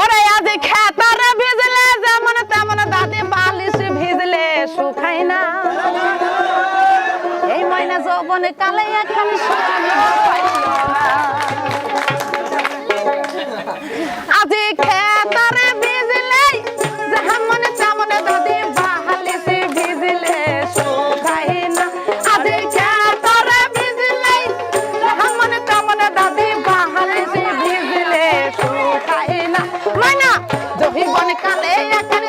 ওরে আজ খেতারে ভিজলে, যেমন তেমন দাদি বালিশ ভিজলে শুকাই না। এই ময়না যৌবনে কালে এখন কালে একার